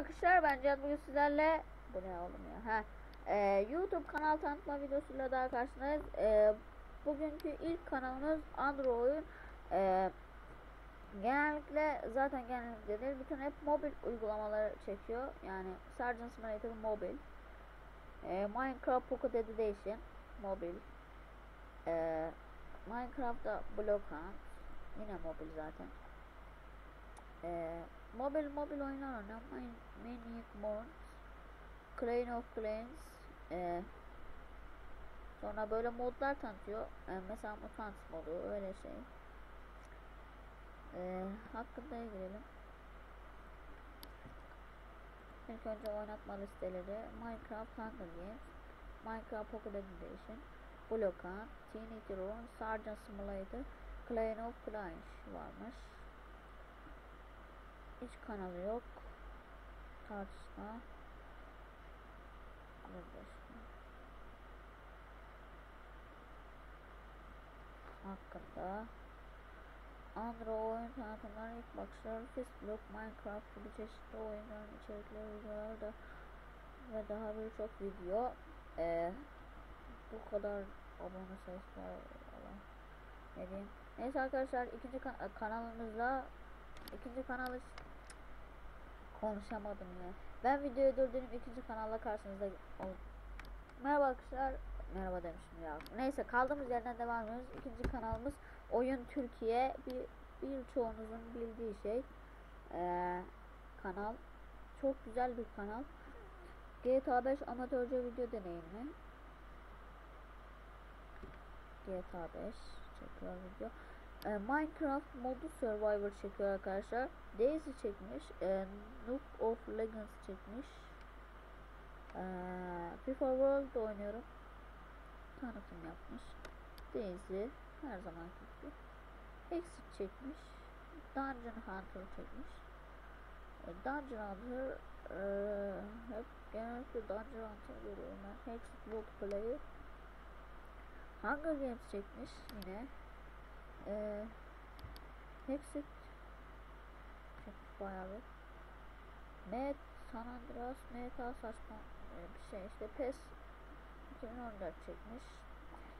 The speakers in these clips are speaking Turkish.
arkadaşlar ben Can bugün sizlerle bu ne oğlum ya ha Ee, YouTube kanal tanıtma videosuyla daha karşınızdayız. Ee, bugünkü ilk kanalımız Android. Ee, genellikle zaten genellikle değil bütün hep mobil uygulamaları çekiyor. Yani Sergeant Simulator mobil. Ee, Minecraft Pocket Edition mobil. Ee, Minecraft'ta Block Hunt yine mobil zaten. Ee, mobil mobil oyunlar. Min- Maniac Mons, Clay of Clans, ee, sonra böyle modlar tanıtıyor. Ee, mesela Mutant modu öyle şey. Ee, hakkında girelim. İlk önce oynatma listeleri Minecraft Hunger Games, Minecraft Pocket Edition, Block Hunt, Teenage Run, Sergeant Simulator, Clan of Clans varmış. Hiç kanalı yok. Tartışma. Arkadaşlar. Hakkında. Android oyun tanıtımları ilk bakışlar, Facebook, Minecraft gibi çeşitli oyunların içerikleri videolar da ve daha birçok video. Ee, bu kadar abone sayısı var. Ne diyeyim. Neyse arkadaşlar ikinci kan- kanalımızda ikinci kanalı konuşamadım ya. Ben videoyu durdurup ikinci kanalla karşınızda ol. Merhaba arkadaşlar. Merhaba demişim ya. Neyse kaldığımız yerden devam ediyoruz. İkinci kanalımız Oyun Türkiye. Bir birçoğunuzun bildiği şey. Ee, kanal. Çok güzel bir kanal. GTA 5 amatörce video deneyimi. GTA 5 çekiyor video. Ee, Minecraft modu Survivor çekiyor arkadaşlar. Daisy çekmiş. E, Noob of Legends çekmiş. Ee, FIFA World oynuyorum. Tanıtım yapmış. Daisy her zaman gibi. Exit çekmiş. Dungeon Hunter çekmiş. E, Dungeon Hunter e, hep genellikle Dungeon Hunter görüyorum ben. Exit Multiplayer. Hunger Games çekmiş yine. Ee, hepsi çekmiş bayağı bir. Met, San Andreas, Meta saçma e, bir şey işte PES 2014 çekmiş.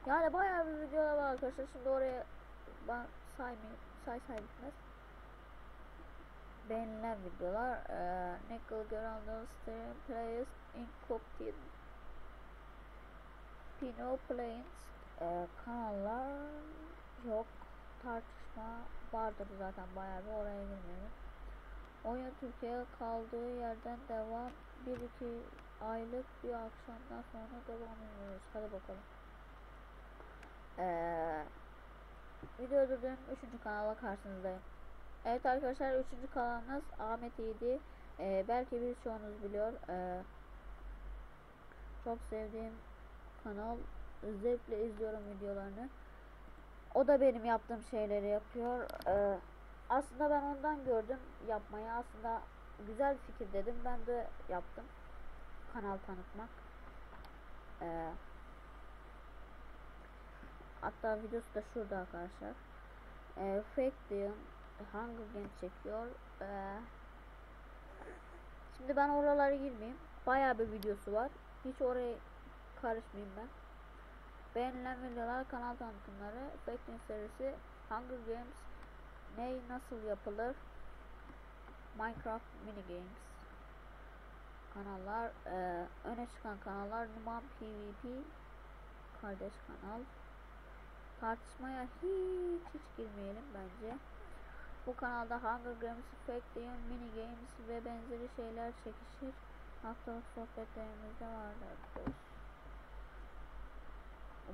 Yani bayağı bir videolar var arkadaşlar. Şimdi oraya ben saymayayım. Say say bitmez. Beğenilen videolar. E, Nickel Geraldo, Stream Players, Incompted, Pino Planes, e, kanallar yok. Tartışma vardır zaten bayağı bir oraya girmeyelim. Oyun Türkiye kaldığı yerden devam. 1-2 aylık bir akşamdan sonra devam ediyoruz. Hadi bakalım. Ee, video durdurun 3. kanala karşınızdayım. Evet arkadaşlar 3. kanalımız Ahmet İyidi. Ee, belki birçoğunuz biliyor. Ee, çok sevdiğim kanal. Zevkle izliyorum videolarını. O da benim yaptığım şeyleri yapıyor. Ee, aslında ben ondan gördüm yapmayı. Aslında güzel fikir dedim. Ben de yaptım. Kanal tanıtmak. Ee, hatta videosu da şurada arkadaşlar. Ee, Fake Dion Hunger Games çekiyor. Ee, şimdi ben oralara girmeyeyim. Bayağı bir videosu var. Hiç oraya karışmayayım ben. Beğenilen videolar, kanal tanıtımları, Fake serisi, Hunger Games, ne nasıl yapılır, Minecraft mini games, kanallar, e, öne çıkan kanallar, Numan PvP, kardeş kanal, tartışmaya hiç hiç girmeyelim bence. Bu kanalda Hunger Games, Fake mini games ve benzeri şeyler çekişir. Haftalık sohbetlerimizde vardır.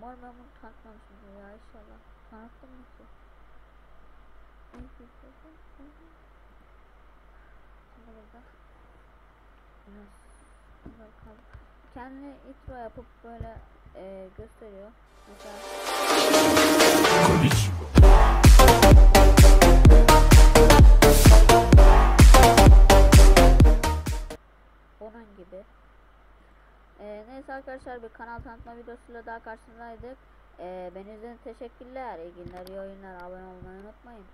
Umarım ben bunu tanıtmamışımdır ya inşallah. Tanıttım mı ki? Kendine intro yapıp böyle e, gösteriyor. Mesela Ee, neyse arkadaşlar bir kanal tanıtma videosuyla daha karşınızdaydık. Ee, beni izlediğiniz teşekkürler. İyi günler, iyi oyunlar. Abone olmayı unutmayın.